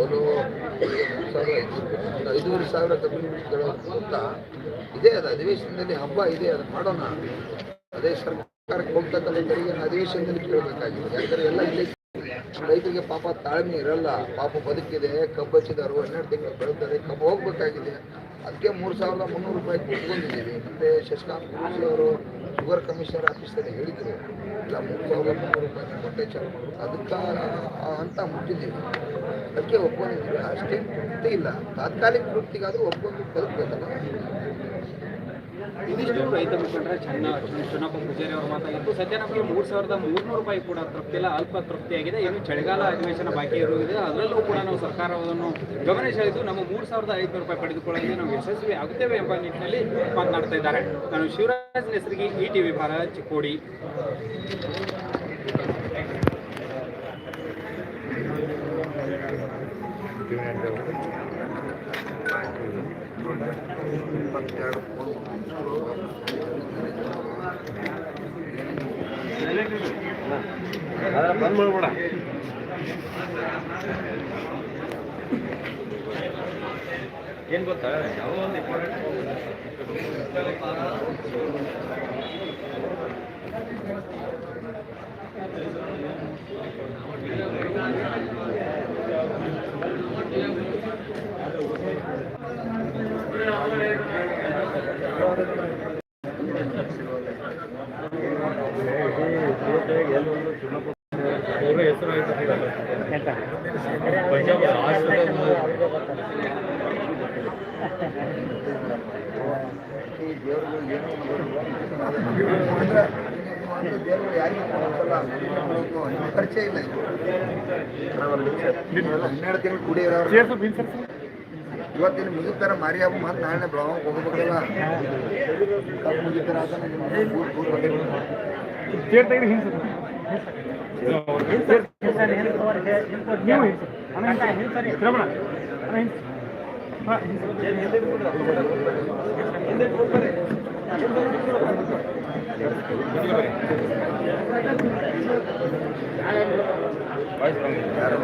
ಓಲು ಸಾವಿರ ಸಾವಿರ ಕಮ್ಯುನಿಟಿಗಳ ಗೊತ್ತಾ ಇದೇ, ಅದು ಅಧಿವೇಶನದಲ್ಲಿ ಹಬ್ಬ ಇದೆ, ಅದು ಮಾಡೋಣ. ಅದೇ ಸರ್ಕಾರಕ್ಕೆ ಹೋಗ್ತಕ್ಕಂಥ ತೆರಿಗೆ ಅಧಿವೇಶನದಲ್ಲಿ ಕೇಳಬೇಕಾಗಿದೆ ಯಾಕಂದ್ರೆ ಎಲ್ಲ ಇಲ್ಲಿ ರೈತರಿಗೆ ಪಾಪ ತಾಳ್ಮೆ ಇರಲ್ಲ. ಪಾಪ ಬದುಕಿದೆ, ಕಬ್ಬು ಹಚ್ಚಿದಾರು ಹನ್ನೆರಡು ತಿಂಗಳು ಬೆಳೆದರೆ ಕಬ್ಬು ಹೋಗ್ಬೇಕಾಗಿದೆ. ಅದಕ್ಕೆ ಮೂರು ಸಾವಿರದ ಮುನ್ನೂರು ರೂಪಾಯಿ ಕೊಟ್ಕೊಂಡಿದ್ದೀವಿ. ಮತ್ತೆ ಶಶಿಕಾಂತ್ ಗುರೂಜಿ ಅವರು ಶುಗರ್ ಕಮಿಷನರ್ ಆಫೀಸಲ್ಲಿ ಹೇಳಿದ್ರು, ಇಲ್ಲ, ಮೂರು ಸಾವಿರದ ಮುನ್ನೂರು ರೂಪಾಯಿ ಕೊಟ್ಟೆ ಅದಕ್ಕೆ ಅಂತ ಮುಟ್ಟಿದ್ದೀವಿ. ಅದಕ್ಕೆ ಒಪ್ಕೊಂಡಿದ್ದೀವಿ. ಅಷ್ಟೇ ತೃಪ್ತಿ ಇಲ್ಲ. ತಾತ್ಕಾಲಿಕ ತೃಪ್ತಿಗಾದರೂ ಒಪ್ಕೊಂಡು ಬದುಕಬೇಕಲ್ಲ. ಇದಿಷ್ಟು ರೈತ ಮುಖಂಡರ ಚೆನ್ನ ಚುನಪ್ಪ ಪೂಜಾರಿ ಅವರು ಮಾತಾಗಿತ್ತು ಸದ್ಯ ನಮಗೆ ಮೂರು ಸಾವಿರದ ಮೂರ್ನೂರು ರೂಪಾಯಿ ಕೂಡ ತೃಪ್ತಿ ಇಲ್ಲ ಅಲ್ಪ ತೃಪ್ತಿಯಾಗಿದೆ ಏನು ಚಳಿಗಾಲ ಅಧಿವೇಶನ ಬಾಕಿ ಇರುವುದಿದೆ. ಅದರಲ್ಲೂ ಕೂಡ ನಾವು ಸರ್ಕಾರವನ್ನು ಗಮನ ಸೆಳೆದು ನಮ್ಮ ಮೂರು ಸಾವಿರದ ಐದುನೂರು ರೂಪಾಯಿ ಪಡೆದುಕೊಳ್ಳಲು ನಾವು ಯಶಸ್ವಿ ಆಗುತ್ತೇವೆ ಎಂಬ ನಿಟ್ಟಿನಲ್ಲಿ ಮಾತನಾಡ್ತಾ ಇದ್ದಾರೆ. ನಾನು ಶಿವರಾಜ್ ಹೆಸರಿಗೆ E T V Bharat Chikkodi ಇಪ್ಪತ್ತೆರಡು ಬಂದ್ ಮಾಡ್ಬೇಡ ಏನು ಗೊತ್ತಾ? ಯಾವ ಒಂದು ಪರಿಚಯ ಇಲ್ಲ ಹನ್ನೆರಡು ತಿಂಗಳು ಕುಡಿಯೋರು ಇವತ್ತಿನ ಮುಗಿತಾರ ಮಾರಿ ಹಬ್ಬ ಮತ್ತೆ ನಾಳೆ ಬೆಳಗಾವ್ ಹೋಗ್ಬೇಕಲ್ಲ ಕಬ್ಬು ಮುಗಿತಾರ. ಯಾರು?